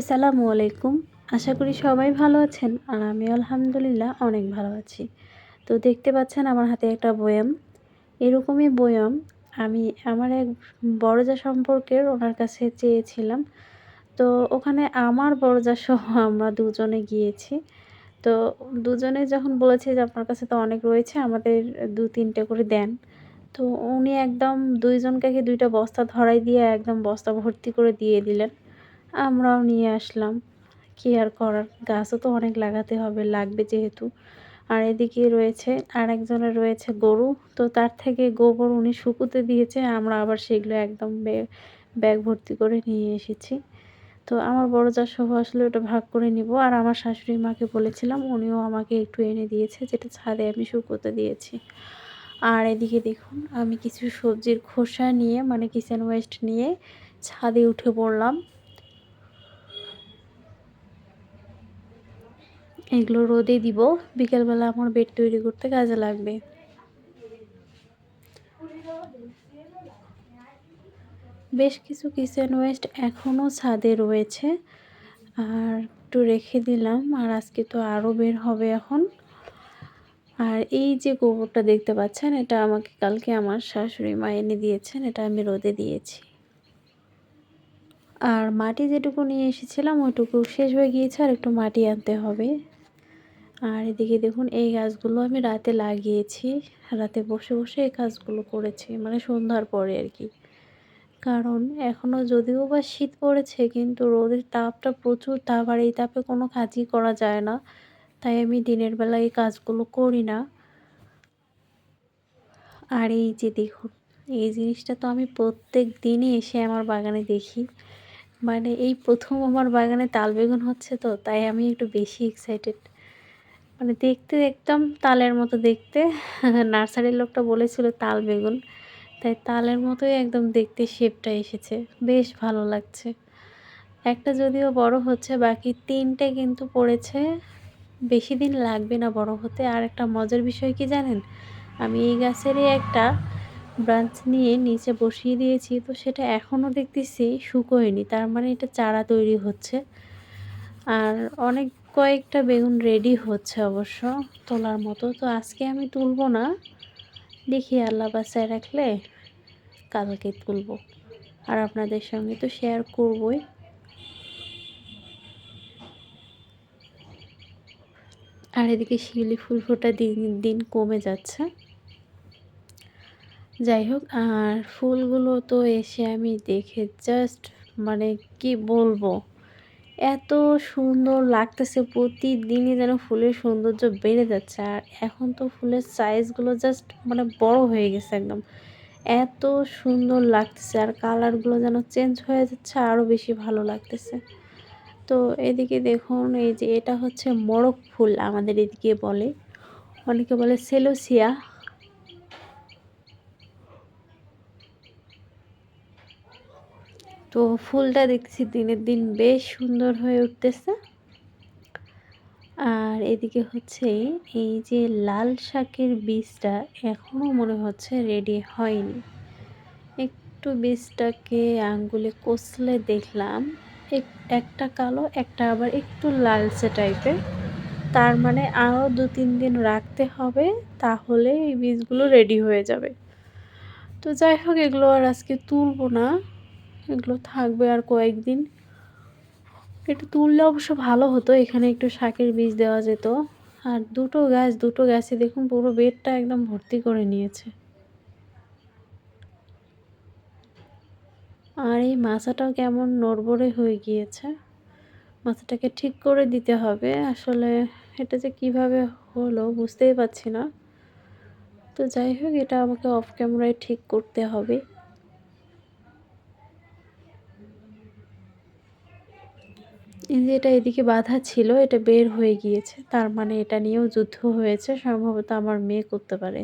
আসসালামু আলাইকুম। আশা করি সবাই ভালো আছেন আর আমি আলহামদুলিল্লাহ অনেক ভালো আছি। তো দেখতে পাচ্ছেন আমার হাতে একটা বয়াম। এরকমই বয়াম আমি আমার এক বড়জা সম্পর্কের ওনার কাছে চেয়েছিলাম। তো ওখানে আমার বড়জা সহ আমরা দুজনে গিয়েছি। তো দুজনে যখন বলেছি যে আপনার কাছে তো অনেক রয়েছে, আমাদের দু তিনটে করে দেন। তো উনি একদম দুইজনকে দুইটা বস্তা ধরাই দিয়ে একদম বস্তা ভর্তি করে দিয়ে দিলেন। আমরাও নিয়ে আসলাম। কী আর করার? গাছও তো অনেক লাগাতে হবে, লাগবে যেহেতু। আর এদিকে রয়েছে আর একজনের রয়েছে গরু। তো তার থেকে গোবর উনি শুকুতে দিয়েছে, আমরা আবার সেগুলো একদম ব্যাগ ভর্তি করে নিয়ে এসেছি। তো আমার বড় যা সহ আসলে ওটা ভাগ করে নিব। আর আমার শাশুড়ি মাকে বলেছিলাম, উনিও আমাকে একটু এনে দিয়েছে, যেটা ছাদে আমি শুকোতে দিয়েছি। আর এদিকে দেখুন, আমি কিছু সবজির খোসা নিয়ে মানে কিচেন ওয়েস্ট নিয়ে, ছাদে উঠে পড়লাম। এগুলো রোদে দিব। বিকেলবেলা আমার বেড তৈরি করতে কাজে লাগবে। বেশ কিছু কিচেন ওয়েস্ট এখনও ছাদে রয়েছে। আর একটু রেখে দিলাম, আর আজকে তো আরও বের হবে এখন। আর এই যে গোবরটা দেখতে পাচ্ছেন, এটা আমাকে কালকে আমার শাশুড়ি মা এনে দিয়েছেন, এটা আমি রোদে দিয়েছি। আর মাটি যেটুকু নিয়ে এসেছিলাম, ওইটুকু শেষ হয়ে গিয়েছে, আর একটু মাটি আনতে হবে। আর এদিকে দেখুন, এই গাছগুলো আমি রাতে লাগিয়েছি। রাতে বসে বসে এই কাজগুলো করেছি মানে সন্ধ্যার পরে আর কি। কারণ এখনও যদিও বা শীত পড়েছে, কিন্তু রোদের তাপটা প্রচুর, তাপ আর এই তাপে কোনো কাজই করা যায় না। তাই আমি দিনের বেলা এই কাজগুলো করি না। আর এই যে দেখুন, এই জিনিসটা তো আমি প্রত্যেক দিনই এসে আমার বাগানে দেখি। মানে এই প্রথম আমার বাগানে তাল বেগুন হচ্ছে তো, তাই আমি একটু বেশি এক্সাইটেড মানে দেখতে একদম তালের মতো দেখতে। নার্সারির লোকটা বলেছিল তাল বেগুন। তাই তালের মতোই একদম দেখতে শেপটা এসেছে। বেশ ভালো লাগছে। একটা যদিও বড় হচ্ছে, বাকি তিনটে কিন্তু পড়েছে। বেশি দিন লাগবে না বড় হতে। আর একটা মজার বিষয় কি জানেন? আমি এই গাছেরই একটা ব্রাঞ্চ নিয়ে নিচে বসিয়ে দিয়েছি, তো সেটা এখনও দেখতেছি শুকোয়নি। তার মানে এটা চারা তৈরি হচ্ছে। আর অনেক কয়েকটা বেগুন রেডি হচ্ছে অবশ্য। তোলার মতো। তো আজকে আমি তুলব না। দেখি আল্লাহ বাসায় রাখলে কালকে তুলব। আর আপনাদের সঙ্গে তো শেয়ার করবই। আর এদিকে শিউলি ফুল ফোটা দিন দিন কমে যাচ্ছে। যাই হোক, আর ফুলগুলো তো এসে আমি দেখে জাস্ট মানে কি বলব? এত সুন্দর লাগতেছে প্রতিদিনই যেন ফুলের সৌন্দর্য বেড়ে যাচ্ছে। আর এখন তো ফুলের সাইজগুলো জাস্ট মানে বড় হয়ে গেছে একদম। এত সুন্দর লাগতেছে আর কালারগুলো যেন চেঞ্জ হয়ে যাচ্ছে আরও বেশি ভালো লাগতেছে। তো এদিকে দেখুন, এই যে এটা হচ্ছে মরক ফুল আমাদের এদিকে বলে। অনেকে বলে সেলোসিয়া। তো ফুলটা দেখছি দিনের দিন বেশ সুন্দর হয়ে উঠতেছে। আর এদিকে হচ্ছে এই যে লাল শাকের বীজটা এখনও মনে হচ্ছে রেডি হয়নি। একটু বীজটাকে আঙ্গুলে কষলে দেখলাম একটা কালো, একটা আবার একটু লালচে টাইপের তার মানে আরও দু, তিন দিন রাখতে হবে, তাহলে এই বীজগুলো রেডি হয়ে যাবে। তো যাই হোক, এগুলো আর আজকে তুলব না। এগুলো থাকবে আর কয়েকদিন। একটু তুললে অবশ্য ভালো হতো, এখানে একটু শাকের বীজ দেওয়া যেত। আর দুটো গাছ, দুটো গাছে দেখুন, পুরো বেডটা একদম ভর্তি করে নিয়েছে। আর এই মাছাটাও কেমন নড়বড়ে হয়ে গিয়েছে। মাথাটাকে ঠিক করে দিতে হবে। আসলে এটা যে কীভাবে হলো বুঝতেই পারছি না। তো যাই হোক, এটা আমাকে অফ ক্যামেরায় ঠিক করতে হবে। এই যে এটা এদিকে বাধা ছিল, এটা বের হয়ে গিয়েছে। তার মানে এটা নিয়েও যুদ্ধ হয়েছে, সম্ভবত আমার মেয়ে করতে পারে।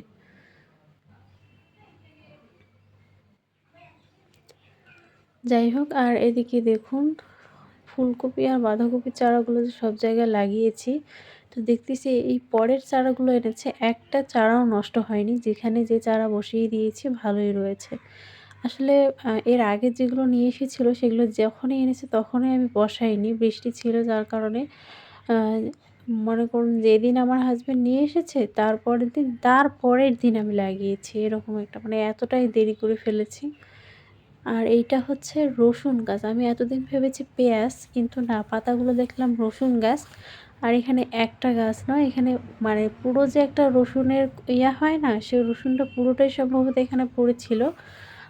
যাই হোক, আর এদিকে দেখুন, ফুলকপি আর বাঁধাকপির চারাগুলো যে সব জায়গায় লাগিয়েছি, তো দেখতেছি এই পরের চারাগুলো এনেছে, একটা চারাও নষ্ট হয়নি, যেখানে যে চারা বসিয়ে দিয়েছি, ভালোই রয়েছে। আসলে এর আগে যেগুলো নিয়ে এসেছিল সেগুলো যখনই এনেছে তখনই আমি বসাইনি। বৃষ্টি ছিল যার কারণে মনে করুন যেদিন আমার হাজব্যান্ড নিয়ে এসেছে তারপরের দিন তারপরের দিন আমি লাগিয়েছি। এরকম একটা মানে এতটাই দেরি করে ফেলেছি। আর এইটা হচ্ছে রসুন গাছ। আমি এতদিন ভেবেছি পেঁয়াজ, কিন্তু না, পাতাগুলো দেখলাম রসুন গাছ। আর এখানে একটা গাছ নয়, এখানে মানে পুরো যে একটা রসুনের ইয়া হয় না সেই রসুনটা পুরোটাই সম্ভবত এখানে পড়েছিল।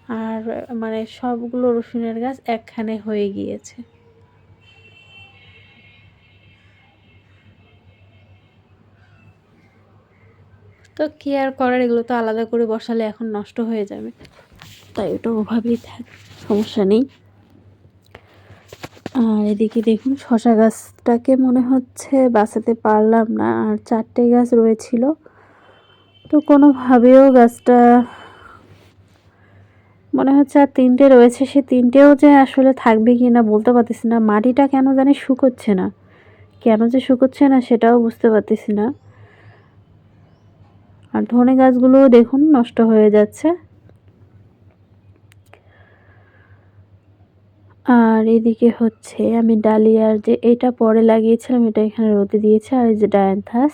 আর মানে সবগুলো রসুনের গাছ একখানে হয়ে গিয়েছে। তো কি আর করার, এগুলো তো আলাদা করে বসালে এখন নষ্ট হয়ে যাবে। তাই ওটা ওভাবেই থাক, সমস্যা নেই। আর এদিকে দেখুন শশা গাছটাকে মনে হচ্ছে বাঁচাতে পারলাম না, আর চারটে গাছ রয়েছিল। তো কোনোভাবেও গাছটা মনে হচ্ছে আর তিনটে রয়েছে, সে তিনটেও যে আসলে থাকবে কি না বলতে পারতেছি না। মাটিটা কেন জানি শুকোচ্ছে না। কেন যে শুকোচ্ছে না সেটাও বুঝতে পারতেছি না। আর ধনে গাছগুলোও দেখুন, নষ্ট হয়ে যাচ্ছে। আর এদিকে হচ্ছে, আমি ডালিয়ার যে এটা পরে লাগিয়েছিলাম, এটা এখানে রোদে দিয়েছি। আর এই যে ডায়ান্থাস,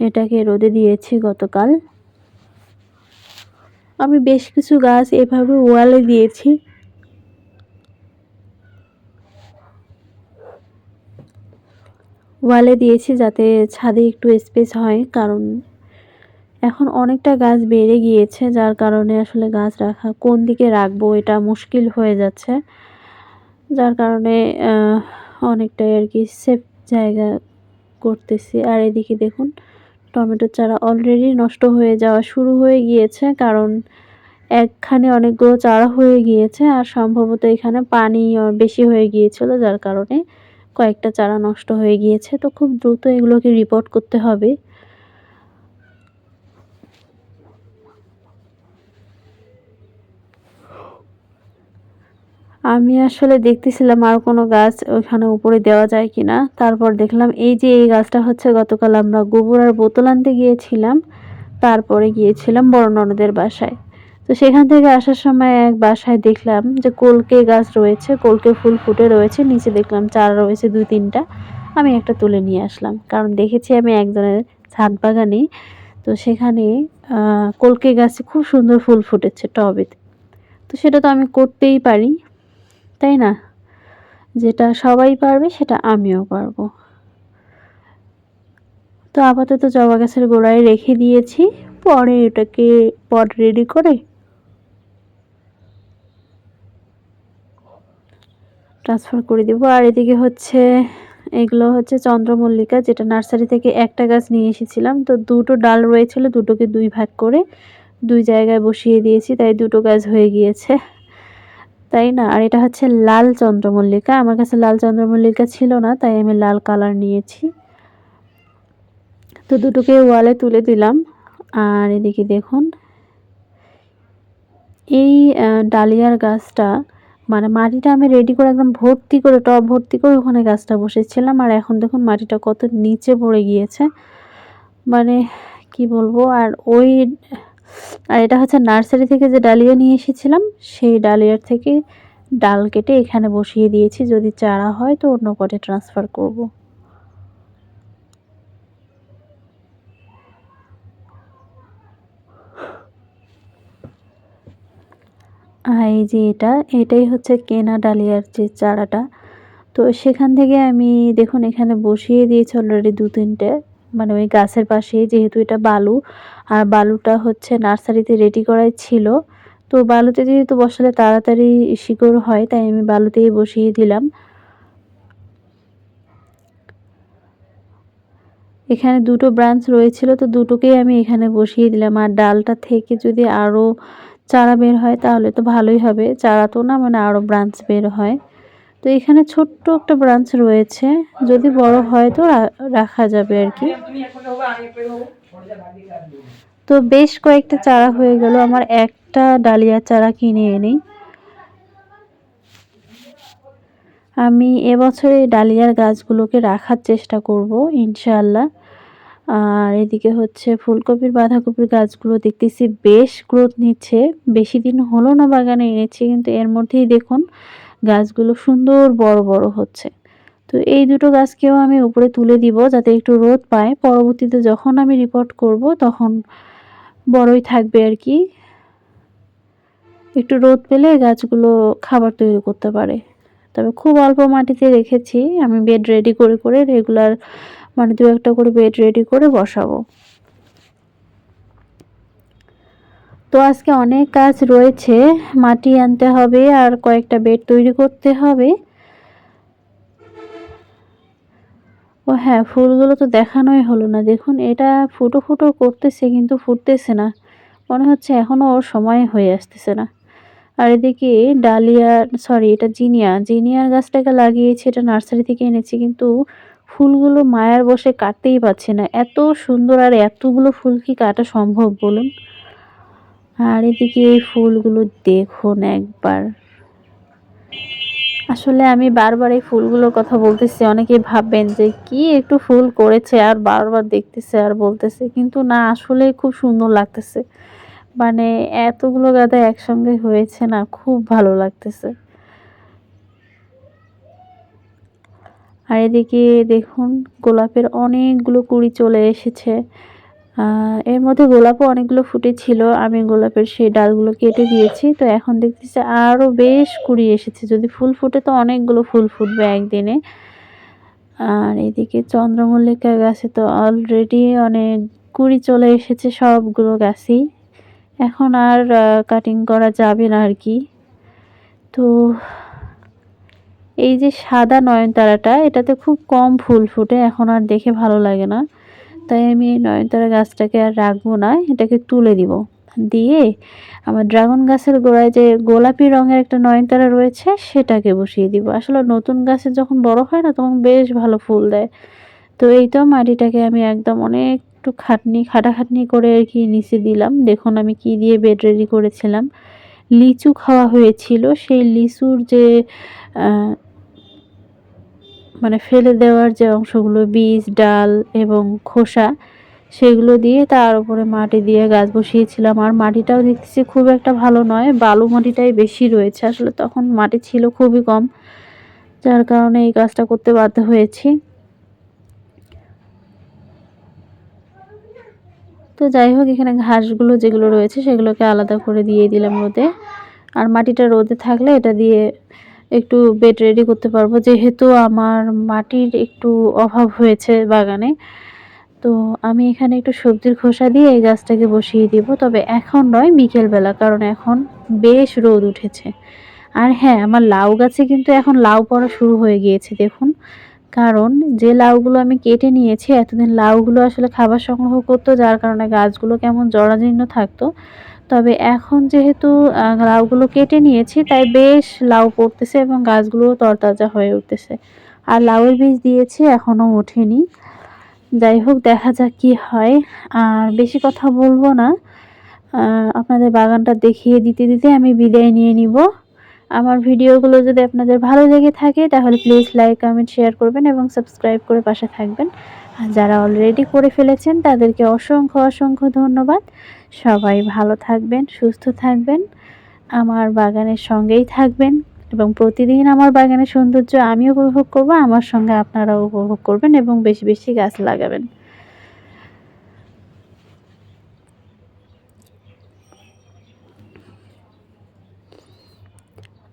এটাকে রোদে দিয়েছি গতকাল। আমি বেশ কিছু গাছ এভাবে ওয়ালে দিয়েছি। ওয়ালে দিয়েছি যাতে ছাদে একটু স্পেস হয়, কারণ এখন অনেকটা গাছ বেড়ে গিয়েছে, যার কারণে আসলে গাছ রাখা কোন দিকে রাখব এটা মুশকিল হয়ে যাচ্ছে। যার কারণে অনেকটাই আর কি সেফ জায়গা করতেছি। আর এদিকে দেখুন টমেটোর চারা অলরেডি নষ্ট হয়ে যাওয়া শুরু হয়ে গিয়েছে, কারণ একখানে অনেকগুলো চারা হয়ে গিয়েছে আর সম্ভবত এখানে পানি বেশি হয়ে গিয়েছিল, যার কারণে কয়েকটা চারা নষ্ট হয়ে গিয়েছে। তো খুব দ্রুত এগুলোকে রিপোর্ট করতে হবে। আমি আসলে দেখতেছিলাম আর কোনো গাছ ওইখানে উপরে দেওয়া যায় কি না তারপর দেখলাম এই যে এই গাছটা হচ্ছে গতকাল আমরা গোবর আর বোতল আনতে গিয়েছিলাম। তারপরে গিয়েছিলাম বড় ননদের বাসায়। তো সেখান থেকে আসার সময় এক বাসায় দেখলাম যে কলকে গাছ রয়েছে, কলকে ফুল ফুটে রয়েছে, নিচে দেখলাম চারা রয়েছে দুই তিনটা। আমি একটা তুলে নিয়ে আসলাম, কারণ দেখেছি আমি একজনের ছাদ বাগানে। তো সেখানে কলকে গাছে খুব সুন্দর ফুল ফুটেছে টবেতে তো সেটা তো আমি করতেই পারি। তাই না? যেটা সবাই পারবে, সেটা আমিও পারব। তো আপাতত জবা গাছের গোড়ায় রেখে দিয়েছি। পরে এটাকে পট রেডি করে ট্রান্সফার করে দেবো। আর এদিকে হচ্ছে, এগুলো হচ্ছে চন্দ্রমল্লিকা, যেটা নার্সারি থেকে একটা গাছ নিয়ে এসেছিলাম। তো দুটো ডাল রয়েছিল, দুটোকে দুই ভাগ করে দুই জায়গায় বসিয়ে দিয়েছি, তাই দুটো গাছ হয়ে গিয়েছে। তাই না? আর এটা হচ্ছে লাল চন্দ্রমল্লিকা। আমার কাছে লাল চন্দ্রমল্লিকা ছিল না, তাই আমি লাল কালার নিয়েছি। তো দুটোকে ওয়ালে তুলে দিলাম। আর এদিকে দেখুন, এই ডালিয়ার গাছটা মানে মাটিটা আমি রেডি করে একদম ভর্তি করে টব ভর্তি করে ওখানে গাছটা বসেছিলাম। আর এখন দেখুন মাটিটা কত নিচে পড়ে গিয়েছে। মানে কি বলব? আর ওই আর এটা হচ্ছে নার্সারি থেকে যে ডালিয়া নিয়ে এসেছিলাম, সেই ডালিয়ার থেকে ডাল কেটে এখানে বসিয়ে দিয়েছি। যদি চারা হয় তো অন্য পটে ট্রান্সফার করব। এই যে এটা, এটাই হচ্ছে কেনা ডালিয়ার যে চারাটা। তো সেখান থেকে আমি, দেখুন এখানে বসিয়ে দিয়েছি অলরেডি দু তিনটে। মানে ওই গাছের পাশে যেহেতু এটা বালু, আর বালুটা হচ্ছে নার্সারিতে রেডি করাই ছিল। তো বালুতে যেহেতু বসালে তাড়াতাড়ি শিকড় হয়, তাই আমি বালুতেই বসিয়ে দিলাম। এখানে দুটো ব্রাঞ্চ রয়েছিল, তো দুটোকেই আমি এখানে বসিয়ে দিলাম। আর ডালটা থেকে যদি আরও চারা বের হয়, তাহলে তো ভালোই হবে। চারা তো না মানে আরও ব্রাঞ্চ বের হয়। তো এখানে ছোট্ট একটা ব্রাঞ্চ রয়েছে। যদি বড় হয় তো রাখা যাবে আর কি। তো বেশ কয়েকটা চারা হয়ে গেল। আমার একটা ডালিয়া চারা কিনে এনেই আমি এবছর এই ডালিয়ার গাছগুলোকে রাখার চেষ্টা করব, ইনশাআল্লাহ। আর এদিকে হচ্ছে ফুলকপির বাঁধাকপির গাছগুলো দেখতেছি বেশ গ্রোথ নিচ্ছে। বেশি দিন হলো না বাগানে এনেছি, কিন্তু এর মধ্যেই দেখুন গাছগুলো সুন্দর বড় বড় হচ্ছে। তো এই দুটো গাছকেও আমি উপরে তুলে দিব যাতে একটু রোদ পায়। পরবর্তীতে যখন আমি রিপোর্ট করব তখন বড়ই থাকবে আর কি। একটু রোদ পেলে গাছগুলো খাবার তৈরি করতে পারে। তবে খুব অল্প মাটিতে রেখেছি। আমি বেড রেডি করে করে রেগুলার মানে দু একটা করে বেড রেডি করে বসাবো। তো আজকে অনেক কাজ রয়েছে, মাটি আনতে হবে আর কয়েকটা বেড তৈরি করতে হবে। ও হ্যাঁ ফুলগুলো তো দেখানোই হলো না। দেখুন, এটা ফুটো ফুটো করতেছে কিন্তু ফুটতেছে না। মনে হচ্ছে এখনও ওর সময় হয়ে আসতেছে না। আর এদিকে ডালিয়া সরি এটা জিনিয়া। জিনিয়ার গাছটাকে লাগিয়েছি, এটা নার্সারি থেকে এনেছি কিন্তু ফুলগুলো মায়ার বসে কাটতেই পারছে না। এত সুন্দর আর এতগুলো ফুল কি কাটা সম্ভব বলুন? আর এদিকে এই ফুলগুলো দেখুন একবার। আসলে আমি বারবার এই ফুলগুলোর কথা বলতেছি, অনেকে ভাববেন যে কি একটু ফুল করেছে আর বারবার দেখতেছে আর বলতেছে, কিন্তু না, আসলে খুব সুন্দর লাগতেছে। মানে এতগুলো গাদা একসঙ্গে হয়েছে না, খুব ভালো লাগতেছে। আর এদিকে দেখুন, গোলাপের অনেকগুলো কুড়ি চলে এসেছে। এর মধ্যে গোলাপও অনেকগুলো ফুটেছিল আমি গোলাপের সেই ডালগুলো কেটে দিয়েছি। তো এখন দেখতেছি আরও বেশ কুড়ি এসেছে। যদি ফুল ফুটে তো অনেকগুলো ফুল ফুটবে একদিনে। আর এদিকে চন্দ্রমল্লিকা গাছে তো অলরেডি অনেক কুড়ি চলে এসেছে সবগুলো গাছই। এখন আর কাটিং করা যাবে না আর কি। তো এই যে সাদা নয়নতারাটা, এটাতে খুব কম ফুল ফুটে। এখন আর দেখে ভালো লাগে না। তাই আমি এই নয়নতারা গাছটাকে আর রাখব না, এটাকে তুলে দিব। দিয়ে আমার ড্রাগন গাছের গোড়ায় যে গোলাপি রঙের একটা নয়নতারা রয়েছে, সেটাকে বসিয়ে দিব। আসলে নতুন গাছে যখন বড় হয় না, তখন বেশ ভালো ফুল দেয়। তো এই তো মাটিটাকে আমি একদম অনেক একটু খাটনি, খাটাখাটনি করে আর কি নিচে দিলাম। দেখুন আমি কি দিয়ে বেড রেডি করেছিলাম। লিচু খাওয়া হয়েছিল, সেই লিচুর যে মানে ফেলে দেওয়ার যে অংশগুলো, বীজ, ডাল এবং খোসা, সেগুলো দিয়ে তার উপরে মাটি দিয়ে গাছ বসিয়েছিলাম। আর মাটিটাও দেখতেছি খুব একটা ভালো নয়, বালু মাটিটাই বেশি রয়েছে। আসলে তখন মাটি ছিল খুবই কম, যার কারণে এই কাজটা করতে বাধ্য হয়েছি। তো যাই হোক, এখানে ঘাসগুলো যেগুলো রয়েছে সেগুলোকে আলাদা করে দিয়ে দিলাম রোদে। আর মাটিটা রোদে থাকলে এটা দিয়ে একটু বেড রেডি করতে পারব। যেহেতু আমার মাটির একটু অভাব হয়েছে বাগানে, তো আমি এখানে একটু সবজির খোসা দিয়ে এই গাছটাকে বসিয়ে দিব। তবে এখন নয়, বিকেলবেলা, কারণ এখন বেশ রোদ উঠেছে। আর হ্যাঁ আমার লাউ গাছে কিন্তু এখন লাউ পড়া শুরু হয়ে গিয়েছে, দেখুন। কারণ যে লাউগুলো আমি কেটে নিয়েছি, এতদিন লাউগুলো আসলে খাবার সংগ্রহ করতো, যার কারণে গাছগুলো কেমন জরাজীর্ণ থাকতো। তবে এখন যেহেতু লাউগুলো কেটে নিয়েছি, তাই বেশ লাউ পড়তেছে এবং গাছগুলো তরতাজা হয়ে উঠতেছে। আর লাউয়ের বীজ দিয়েছি এখনও ওঠেনি যাই হোক, দেখা যাক কি হয়। আর বেশি কথা বলব না। আপনাদের বাগানটা দেখিয়ে দিতে দিতে আমি বিদায় নিয়ে নিব। আমার ভিডিওগুলো যদি আপনাদের ভালো লেগে থাকে, তাহলে প্লিজ লাইক, কমেন্ট, শেয়ার করবেন এবং সাবস্ক্রাইব করে পাশে থাকবেন। যারা অলরেডি করে ফেলেছেন, তাদেরকে অসংখ্য অসংখ্য ধন্যবাদ। সবাই ভালো থাকবেন, সুস্থ থাকবেন, আমার বাগানের সঙ্গেই থাকবেন এবং প্রতিদিন আমার বাগানের সৌন্দর্য আমি উপভোগ করব, আমার সঙ্গে আপনারাও উপভোগ করবেন এবং বেশি বেশি গাছ লাগাবেন।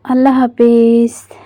আল্লাহ হাফিজ।